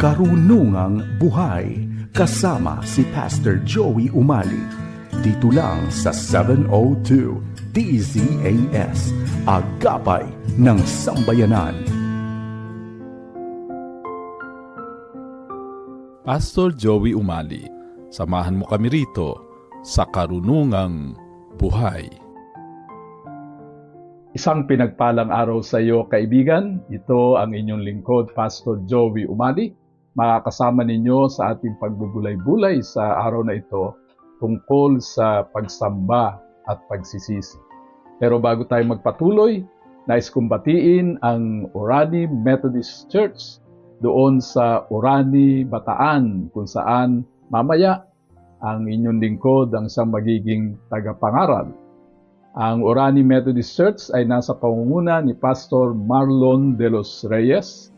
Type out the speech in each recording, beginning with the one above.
Karunungang Buhay kasama si Pastor Joey Umali. Dito lang sa 702 DZAS, Agapay ng Sambayanan. Pastor Joey Umali, samahan mo kami rito sa Karunungang Buhay. Isang pinagpalang araw sa iyo, kaibigan. Ito ang inyong lingkod, Pastor Joey Umali. Makakasama ninyo sa ating pagbubulay-bulay sa araw na ito tungkol sa pagsamba at pagsisisi. Pero bago tayo magpatuloy, nais kong batiin ang Orani Methodist Church doon sa Orani, Bataan, kung saan mamaya ang inyong lingkod ang isang magiging tagapangaral ang Orani Methodist Church ay nasa pangunguna ni Pastor Marlon de los Reyes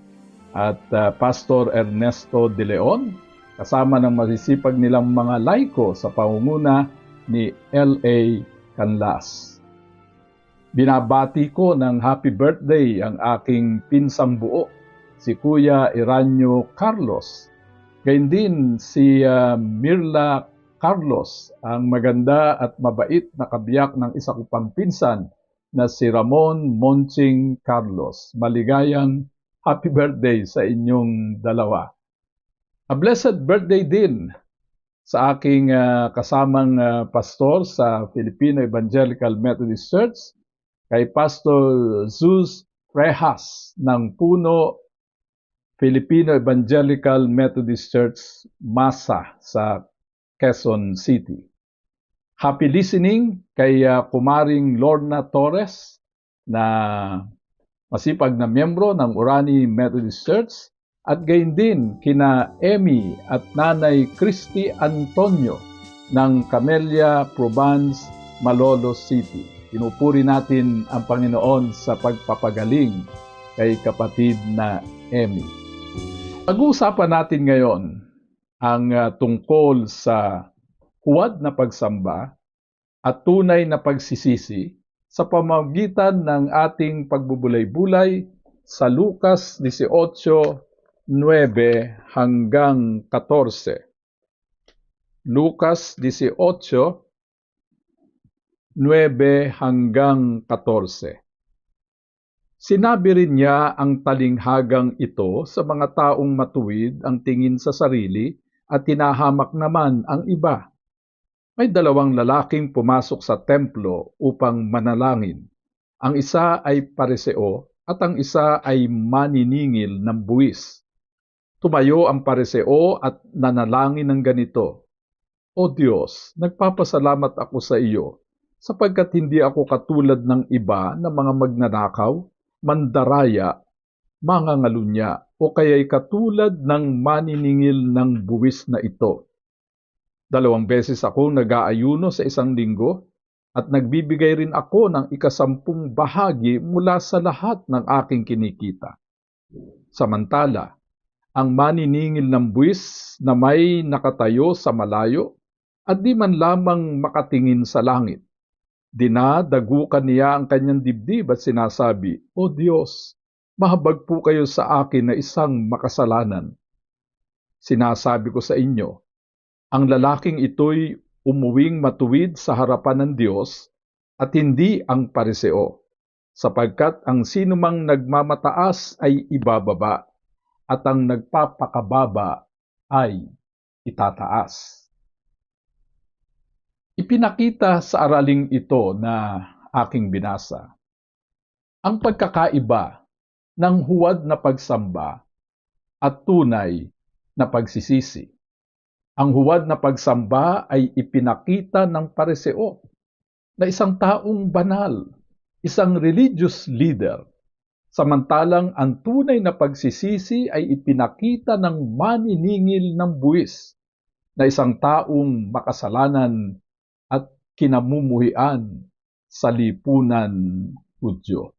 at uh, Pastor Ernesto de Leon kasama ng masisipag nilang mga laiko sa pangunguna ni L.A. Canlas. Binabati ko ng happy birthday ang aking pinsang buo, si Kuya Iranyo Carlos. Gayun din si uh, Mirla Carlos, ang maganda at mabait na kabiyak ng isa ko pang pinsan na si Ramon Monching Carlos. Maligayang happy birthday sa inyong dalawa. A blessed birthday din sa aking uh, kasamang uh, pastor sa Filipino Evangelical Methodist Church, kay Pastor Zeus Rejas ng Puno Filipino Evangelical Methodist Church, Masa sa Quezon City. Happy listening kay uh, Kumaring Lorna Torres na masipag na miyembro ng Urani Methodist Church at gayon din kina Emmy at Nanay Christy Antonio ng Camellia Provence, Malolos City. Pinupuri natin ang Panginoon sa pagpapagaling kay kapatid na Emmy. Pag-uusapan natin ngayon ang uh, tungkol sa huwad na pagsamba at tunay na pagsisisi sa pamamagitan ng ating pagbubulay-bulay sa Lucas 18:9 hanggang 14. Lucas 18 9 hanggang 14. Sinabi rin niya ang talinghagang ito sa mga taong matuwid ang tingin sa sarili at tinahamak naman ang iba. May dalawang lalaking pumasok sa templo upang manalangin. Ang isa ay pareseo at ang isa ay maniningil ng buwis. Tumayo ang pareseo at nanalangin ng ganito, O Diyos, nagpapasalamat ako sa iyo sapagkat hindi ako katulad ng iba na mga magnanakaw, mandaraya, mga ngalunya o kaya'y katulad ng maniningil ng buwis na ito. Dalawang beses ako nag-aayuno sa isang linggo at nagbibigay rin ako ng ikasampung bahagi mula sa lahat ng aking kinikita. Samantala, ang maniningil ng buwis na may nakatayo sa malayo at di man lamang makatingin sa langit. Dinadagukan niya ang kanyang dibdib at sinasabi, O Diyos, mahabag po kayo sa akin na isang makasalanan. Sinasabi ko sa inyo, ang lalaking ito'y umuwing matuwid sa harapan ng Diyos at hindi ang pariseo, sapagkat ang sinumang nagmamataas ay ibababa at ang nagpapakababa ay itataas. Ipinakita sa araling ito na aking binasa ang pagkakaiba ng huwad na pagsamba at tunay na pagsisisi. Ang huwad na pagsamba ay ipinakita ng pareseo na isang taong banal, isang religious leader, samantalang ang tunay na pagsisisi ay ipinakita ng maniningil ng buwis na isang taong makasalanan at kinamumuhian sa lipunan Hudyo.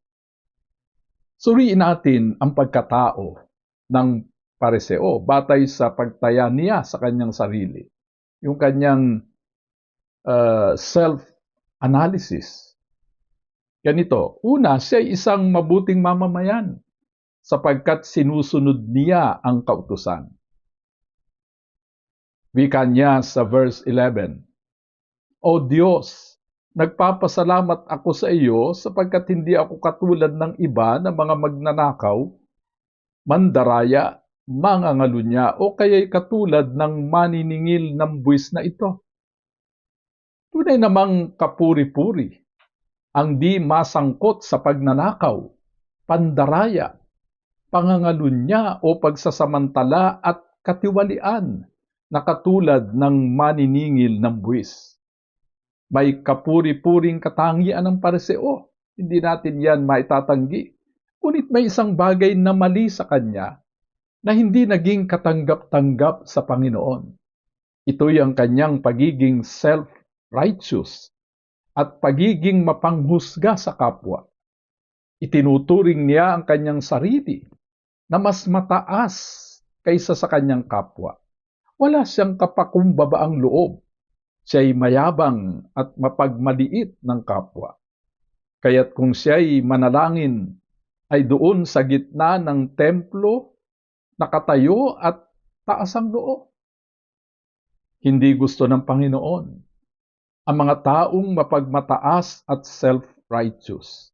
Suriin natin ang pagkatao ng pareseo batay sa pagtaya niya sa kanyang sarili. Yung kanyang uh, self-analysis. Ganito, una, siya ay isang mabuting mamamayan. sapagkat sinusunod niya ang kautusan. Wika niya sa verse 11, O Diyos, nagpapasalamat ako sa iyo sapagkat hindi ako katulad ng iba na mga magnanakaw, mandaraya, mangangalunya o kaya'y katulad ng maniningil ng buwis na ito. Tunay namang kapuri-puri ang di masangkot sa pagnanakaw, pandaraya, pangangalunya o pagsasamantala at katiwalian na katulad ng maniningil ng buwis. May kapuri-puring katangian ng pareseo. Hindi natin yan maitatanggi. Ngunit may isang bagay na mali sa kanya na hindi naging katanggap-tanggap sa Panginoon. Ito'y ang kanyang pagiging self-righteous at pagiging mapanghusga sa kapwa. Itinuturing niya ang kanyang sarili na mas mataas kaysa sa kanyang kapwa. Wala siyang kapakumbabaang loob. Siya'y mayabang at mapagmaliit ng kapwa. Kaya't kung siya'y manalangin, ay doon sa gitna ng templo, nakatayo at taas ang noo. Hindi gusto ng Panginoon ang mga taong mapagmataas at self-righteous.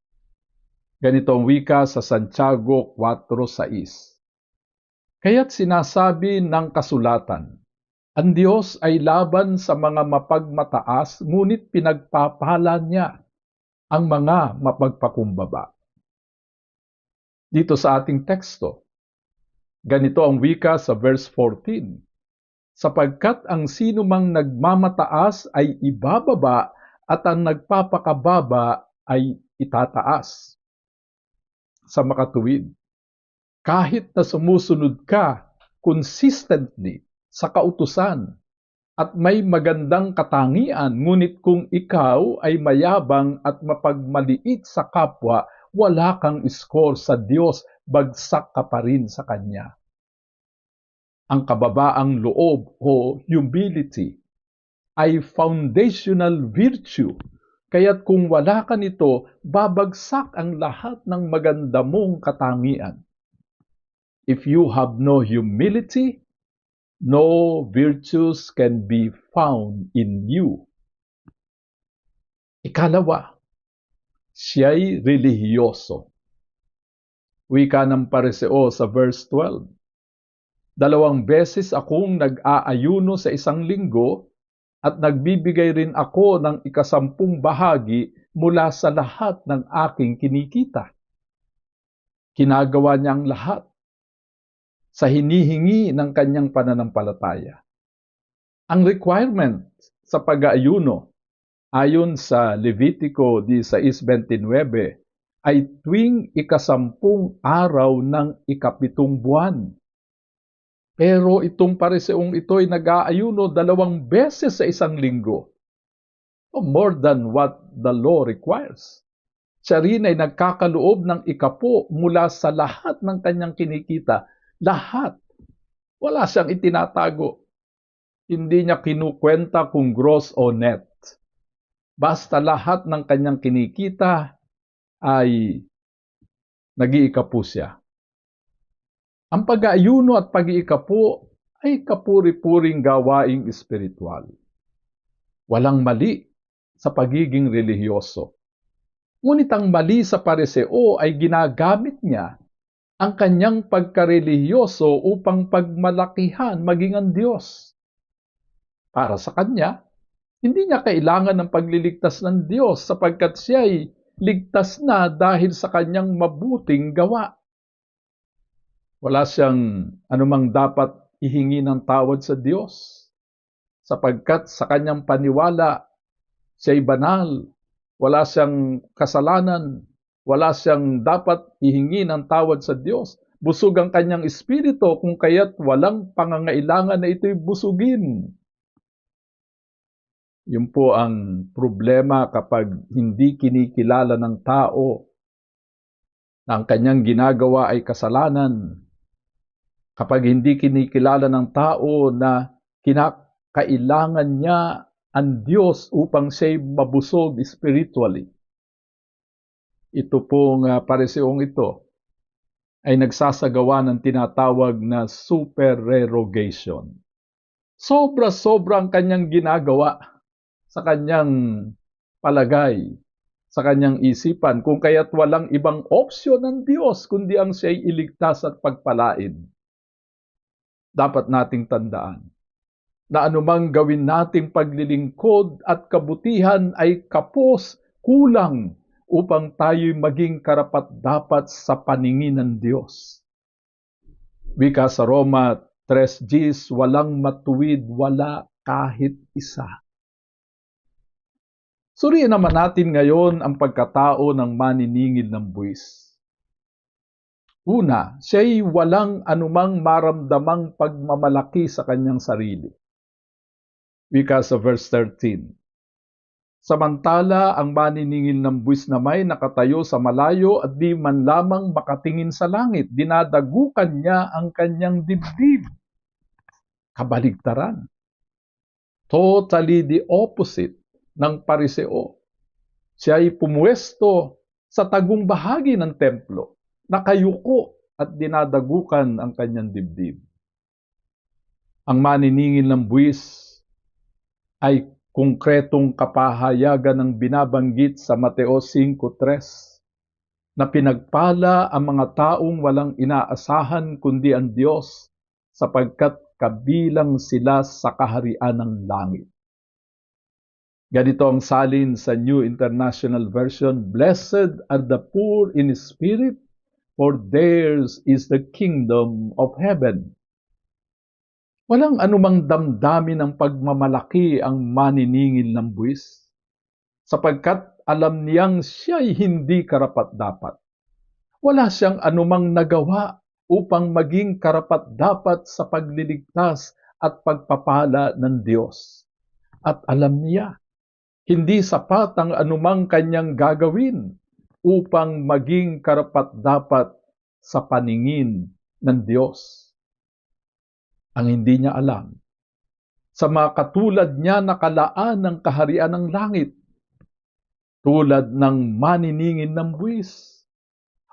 Ganito ang wika sa Santiago 4.6. Kaya't sinasabi ng kasulatan, ang Diyos ay laban sa mga mapagmataas, ngunit pinagpapala niya ang mga mapagpakumbaba. Dito sa ating teksto, ganito ang wika sa verse 14, sapagkat ang sino mang nagmamataas ay ibababa at ang nagpapakababa ay itataas. Sa makatuwid, kahit na sumusunod ka consistently sa kautusan at may magandang katangian, ngunit kung ikaw ay mayabang at mapagmaliit sa kapwa, wala kang score sa Diyos, bagsak ka pa rin sa Kanya. Ang kababaang loob o humility ay foundational virtue. Kaya't kung wala ka nito, babagsak ang lahat ng maganda mong katangian. If you have no humility, no virtues can be found in you. Ikalawa, siya'y relihiyoso. Wika ng pareseo sa verse 12. Dalawang beses akong nag-aayuno sa isang linggo at nagbibigay rin ako ng ikasampung bahagi mula sa lahat ng aking kinikita. Kinagawa niya ang lahat sa hinihingi ng kanyang pananampalataya. Ang requirement sa pag-aayuno ayon sa Levitico 16.29 ay tuwing ikasampung araw ng ikapitong buwan. Pero itong pariseong ito ay nag-aayuno dalawang beses sa isang linggo. More than what the law requires. Siya rin ay nagkakaloob ng ikapo mula sa lahat ng kanyang kinikita. Lahat. Wala siyang itinatago. Hindi niya kinukwenta kung gross o net. Basta lahat ng kanyang kinikita ay nag-iikapo siya. Ang pag-aayuno at pag-iikapo ay kapuri-puring gawaing espiritual. Walang mali sa pagiging relihiyoso. Ngunit ang mali sa pareseo ay ginagamit niya ang kanyang pagkarelihiyoso upang pagmalakihan maging ang Diyos. Para sa kanya, hindi niya kailangan ng pagliligtas ng Diyos sapagkat siya ay ligtas na dahil sa kanyang mabuting gawa. Wala siyang anumang dapat ihingi ng tawad sa Diyos sapagkat sa kanyang paniwala siya'y banal, wala siyang kasalanan, wala siyang dapat ihingi ng tawad sa Diyos. Busog ang kanyang espiritu kung kaya't walang pangangailangan na ito'y busugin. Yun po ang problema kapag hindi kinikilala ng tao na ang kanyang ginagawa ay kasalanan. Kapag hindi kinikilala ng tao na kinakailangan niya ang Diyos upang siya'y mabusog spiritually. Ito pong uh, pareseong ito ay nagsasagawa ng tinatawag na supererogation. Sobra-sobra ang kanyang ginagawa sa kanyang palagay, sa kanyang isipan, kung kaya't walang ibang opsyon ng Diyos kundi ang siya'y iligtas at pagpalain. Dapat nating tandaan na anumang gawin nating paglilingkod at kabutihan ay kapos, kulang upang tayo'y maging karapat-dapat sa paningin ng Diyos. Wika sa Roma 3.10, walang matuwid, wala kahit isa. Suriin naman natin ngayon ang pagkatao ng maniningil ng buwis. Una, siya'y walang anumang maramdamang pagmamalaki sa kanyang sarili. Wika sa verse 13. Samantala, ang maniningil ng buwis na may nakatayo sa malayo at di man lamang makatingin sa langit, dinadagukan niya ang kanyang dibdib. Kabaligtaran. Totally the opposite ng pariseo. Siya ay pumuwesto sa tagong bahagi ng templo, nakayuko at dinadagukan ang kanyang dibdib. Ang maniningil ng buwis ay konkretong kapahayagan ng binabanggit sa Mateo 5.3 na pinagpala ang mga taong walang inaasahan kundi ang Diyos sapagkat kabilang sila sa kaharian ng langit. Ganito ang salin sa New International Version, Blessed are the poor in spirit, for theirs is the kingdom of heaven. Walang anumang damdamin ng pagmamalaki ang maniningil ng buwis, sapagkat alam niyang siya'y hindi karapat-dapat. Wala siyang anumang nagawa upang maging karapat-dapat sa pagliligtas at pagpapala ng Diyos. At alam niya, hindi sapat ang anumang kanyang gagawin upang maging karapat-dapat sa paningin ng Diyos ang hindi niya alam. Sa mga katulad niya nakalaan ng kaharian ng langit, tulad ng maniningin ng buwis.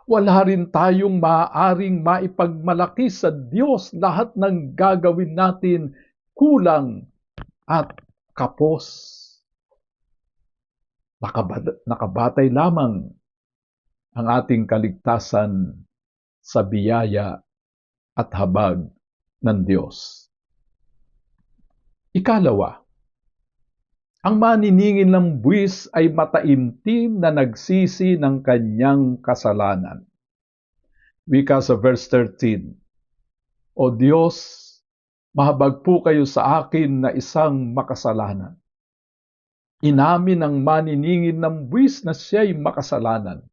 Wala rin tayong maaaring maipagmalaki sa Diyos lahat ng gagawin natin kulang at kapos. Nakabatay lamang ang ating kaligtasan sa biyaya at habag ng Diyos. Ikalawa, ang maniningin ng buwis ay mataimtim na nagsisi ng kanyang kasalanan. Wika sa verse 13, O Diyos, mahabag po kayo sa akin na isang makasalanan. Inamin ng maniningin ng buwis na siya'y makasalanan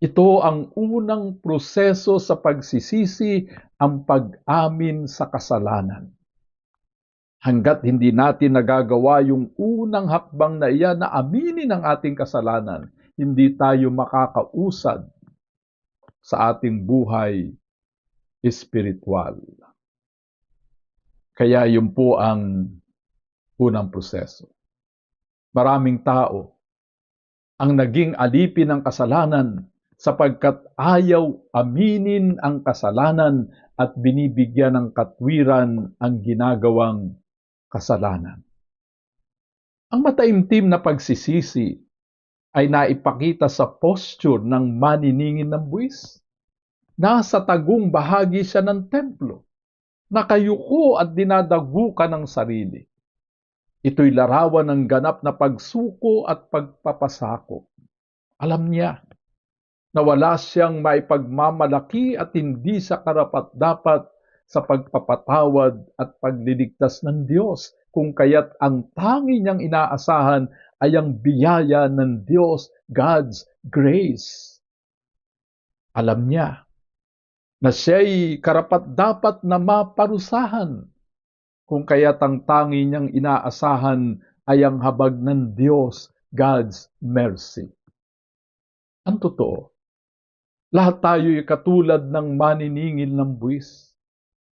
ito ang unang proseso sa pagsisisi, ang pag-amin sa kasalanan. Hanggat hindi natin nagagawa yung unang hakbang na iyan na aminin ang ating kasalanan, hindi tayo makakausad sa ating buhay espiritual. Kaya yun po ang unang proseso. Maraming tao ang naging alipin ng kasalanan sapagkat ayaw aminin ang kasalanan at binibigyan ng katwiran ang ginagawang kasalanan. Ang mataimtim na pagsisisi ay naipakita sa posture ng maniningin ng buwis. Nasa tagong bahagi siya ng templo, nakayuko at dinadagukan ng sarili. Ito'y larawan ng ganap na pagsuko at pagpapasako. Alam niya na wala siyang maipagmamalaki at hindi sa karapat-dapat sa pagpapatawad at pagliligtas ng Diyos, kung kaya't ang tangi niyang inaasahan ay ang biyaya ng Diyos, God's grace. Alam niya na siya'y karapat-dapat na maparusahan, kung kaya't ang tangi niyang inaasahan ay ang habag ng Diyos, God's mercy. Ang totoo, lahat tayo'y katulad ng maniningil ng buwis.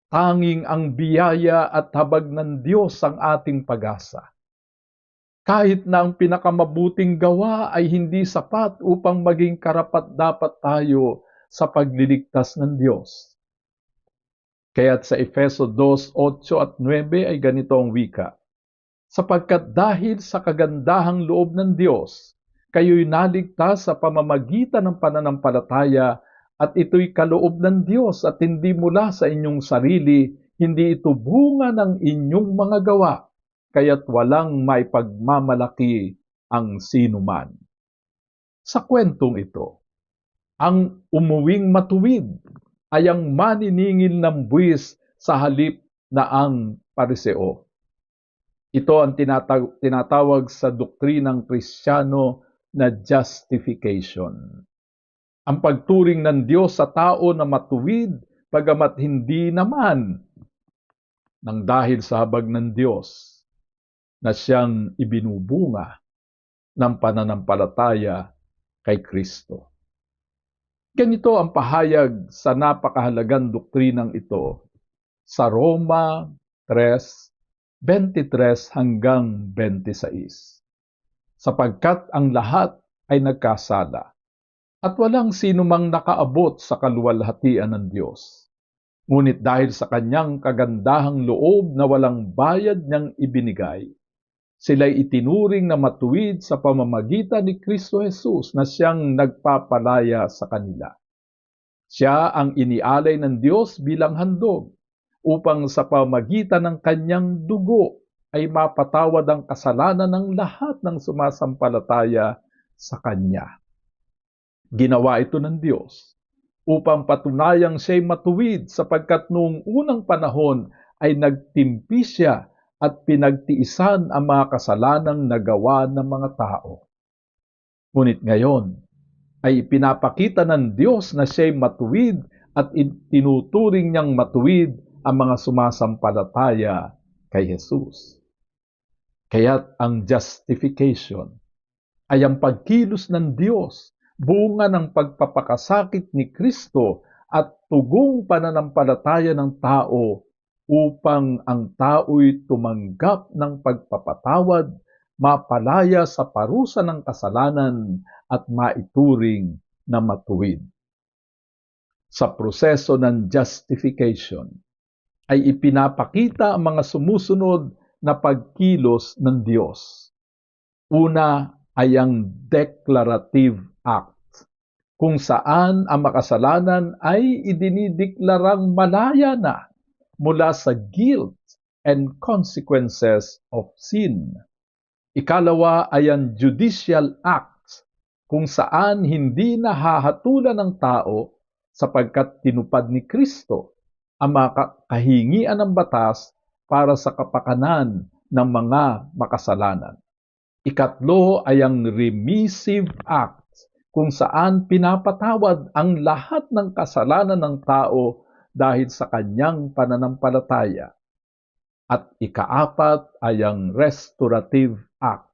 Tanging ang biyaya at habag ng Diyos ang ating pag-asa. Kahit na ang pinakamabuting gawa ay hindi sapat upang maging karapat dapat tayo sa pagliligtas ng Diyos. Kaya't sa Efeso 2, 8 at 9 ay ganito ang wika. Sapagkat dahil sa kagandahang loob ng Diyos, kayo'y naligtas sa pamamagitan ng pananampalataya at ito'y kaloob ng Diyos at hindi mula sa inyong sarili, hindi ito bunga ng inyong mga gawa, kaya't walang may pagmamalaki ang sinuman. Sa kwentong ito, ang umuwing matuwid ay ang maniningil ng buwis sa halip na ang pariseo. Ito ang tinatawag, tinatawag sa doktrinang kristyano na justification. Ang pagturing ng Diyos sa tao na matuwid, bagamat hindi naman nang dahil sa habag ng Diyos na siyang ibinubunga ng pananampalataya kay Kristo. Ganito ang pahayag sa napakahalagang doktrinang ito sa Roma 3, 23 hanggang 26. Sapagkat ang lahat ay nagkasala at walang sino mang nakaabot sa kaluwalhatian ng Diyos. Ngunit dahil sa kanyang kagandahang loob na walang bayad niyang ibinigay, sila'y itinuring na matuwid sa pamamagitan ni Kristo Jesus na siyang nagpapalaya sa kanila. Siya ang inialay ng Diyos bilang handog upang sa pamagitan ng kanyang dugo ay mapatawad ang kasalanan ng lahat ng sumasampalataya sa Kanya. Ginawa ito ng Diyos upang patunayang siya'y matuwid sapagkat noong unang panahon ay nagtimpi siya at pinagtiisan ang mga kasalanang nagawa ng mga tao. Ngunit ngayon ay pinapakita ng Diyos na siya'y matuwid at tinuturing niyang matuwid ang mga sumasampalataya kay Jesus. Kaya't ang justification ay ang pagkilos ng Diyos, bunga ng pagpapakasakit ni Kristo at tugong pananampalataya ng tao upang ang tao'y tumanggap ng pagpapatawad, mapalaya sa parusa ng kasalanan at maituring na matuwid. Sa proseso ng justification ay ipinapakita ang mga sumusunod na pagkilos ng Diyos. Una ay ang declarative act, kung saan ang makasalanan ay idinideklarang malaya na mula sa guilt and consequences of sin. Ikalawa ay ang judicial act, kung saan hindi nahahatulan ng tao sapagkat tinupad ni Kristo ang mga kahingian ng batas para sa kapakanan ng mga makasalanan. Ikatlo ay ang remissive act kung saan pinapatawad ang lahat ng kasalanan ng tao dahil sa kanyang pananampalataya. At ikaapat ay ang restorative act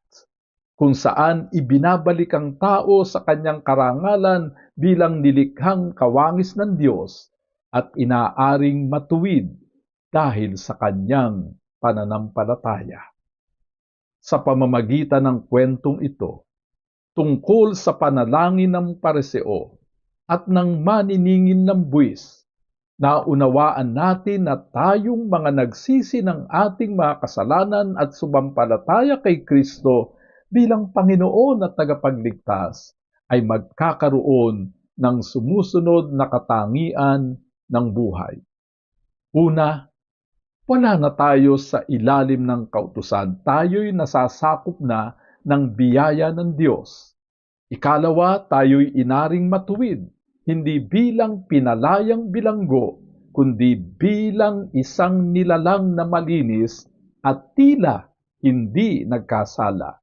kung saan ibinabalik ang tao sa kanyang karangalan bilang nilikhang kawangis ng Diyos at inaaring matuwid dahil sa kanyang pananampalataya. Sa pamamagitan ng kwentong ito, tungkol sa panalangin ng pareseo at ng maniningin ng buwis, naunawaan natin na tayong mga nagsisi ng ating mga kasalanan at sumampalataya kay Kristo bilang Panginoon at tagapagligtas ay magkakaroon ng sumusunod na katangian ng buhay. Una, wala na tayo sa ilalim ng kautusan. Tayo'y nasasakop na ng biyaya ng Diyos. Ikalawa, tayo'y inaring matuwid, hindi bilang pinalayang bilanggo, kundi bilang isang nilalang na malinis at tila hindi nagkasala.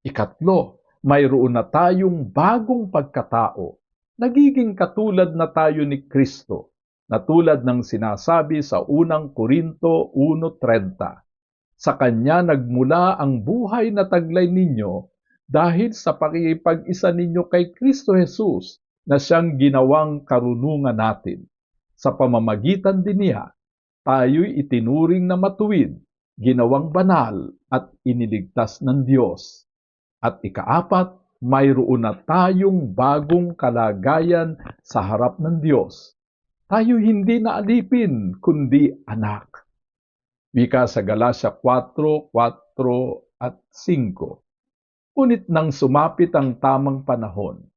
Ikatlo, mayroon na tayong bagong pagkatao. Nagiging katulad na tayo ni Kristo na tulad ng sinasabi sa unang Korinto 1.30. Sa Kanya nagmula ang buhay na taglay ninyo dahil sa pakikipag-isa ninyo kay Kristo Jesus na siyang ginawang karunungan natin. Sa pamamagitan din niya, tayo'y itinuring na matuwid, ginawang banal at iniligtas ng Diyos. At ikaapat, mayroon na tayong bagong kalagayan sa harap ng Diyos. Tayo hindi na alipin, kundi anak. Wika sa Galacia 4, 4 at 5. Ngunit nang sumapit ang tamang panahon,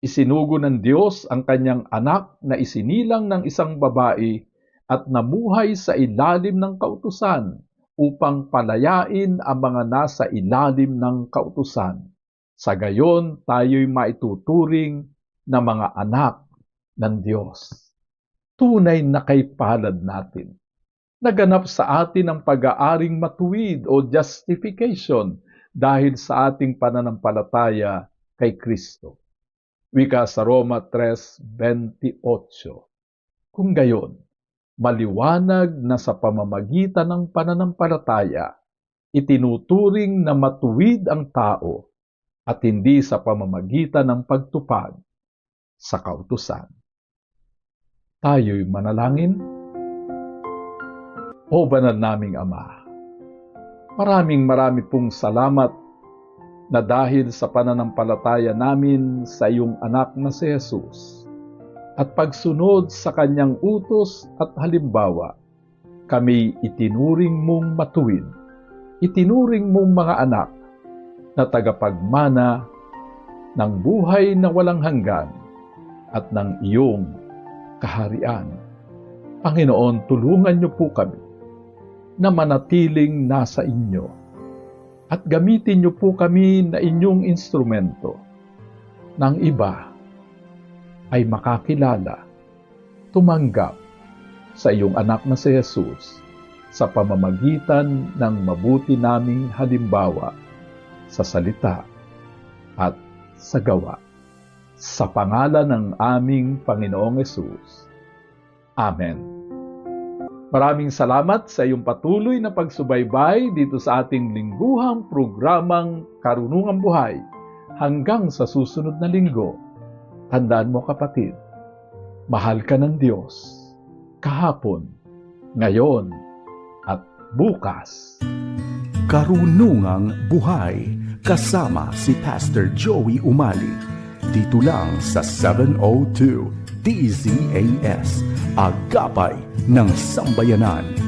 isinugo ng Diyos ang kanyang anak na isinilang ng isang babae at namuhay sa ilalim ng kautusan upang palayain ang mga nasa ilalim ng kautusan. Sa gayon, tayo'y maituturing na mga anak ng Diyos. Tunay na kay palad natin. Naganap sa atin ang pag-aaring matuwid o justification dahil sa ating pananampalataya kay Kristo. Wika sa Roma 3.28 Kung gayon, maliwanag na sa pamamagitan ng pananampalataya, itinuturing na matuwid ang tao at hindi sa pamamagitan ng pagtupad sa kautusan. Tayo'y manalangin. O banal naming Ama, maraming marami pong salamat na dahil sa pananampalataya namin sa iyong anak na si Jesus at pagsunod sa kanyang utos at halimbawa, kami itinuring mong matuwid, itinuring mong mga anak na tagapagmana ng buhay na walang hanggan at ng iyong kaharian. Panginoon, tulungan niyo po kami na manatiling nasa inyo at gamitin niyo po kami na inyong instrumento ng iba ay makakilala, tumanggap sa iyong anak na si Jesus sa pamamagitan ng mabuti naming halimbawa sa salita at sa gawa. Sa pangalan ng aming Panginoong Yesus. Amen. Maraming salamat sa iyong patuloy na pagsubaybay dito sa ating lingguhang programang Karunungang Buhay. Hanggang sa susunod na linggo, tandaan mo kapatid, mahal ka ng Diyos, kahapon, ngayon, at bukas. Karunungang Buhay kasama si Pastor Joey Umali dito lang sa 702 DZAS Agapay ng Sambayanan